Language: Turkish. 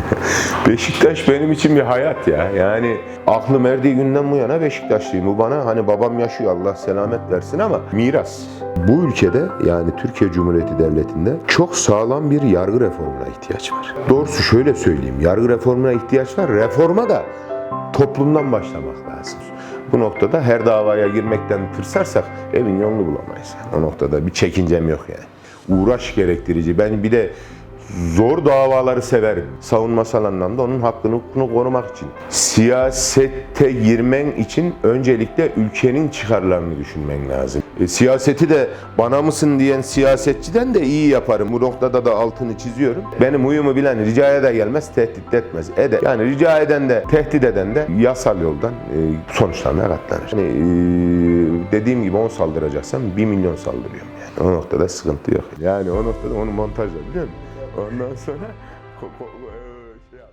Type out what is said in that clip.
Beşiktaş benim için bir hayat ya. Yani aklım erdiği günden bu yana Beşiktaşlıyım. Bu bana hani babam yaşıyor Allah selamet versin ama miras. Bu ülkede yani Türkiye Cumhuriyeti Devleti'nde çok sağlam bir yargı reformuna ihtiyaç var. Doğrusu şöyle söyleyeyim. Yargı reformuna ihtiyaç var. Reforma da toplumdan başlamak lazım. Bu noktada her davaya girmekten tırsarsak evin yolunu bulamayız. O noktada bir çekincem yok yani. Uğraş gerektirici. Ben bir de zor davaları severim. Savunmasal anlamda onun hakkını korumak için. Siyasete girmen için öncelikle ülkenin çıkarlarını düşünmen lazım. E, siyaseti de bana mısın diyen siyasetçiden de iyi yaparım. Bu noktada da altını çiziyorum. Benim huyumu bilen ricaya da gelmez, tehdit etmez. Eder. Yani rica eden de, tehdit eden de yasal yoldan e, sonuçlarına katlanır. Yani, e, dediğim gibi 10 saldıracaksam 1 milyon saldırıyorum yani. O noktada sıkıntı yok. Yani o noktada onu montajla biliyor musun? Ondan sonra şey yap.